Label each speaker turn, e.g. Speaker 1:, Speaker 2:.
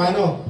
Speaker 1: paano?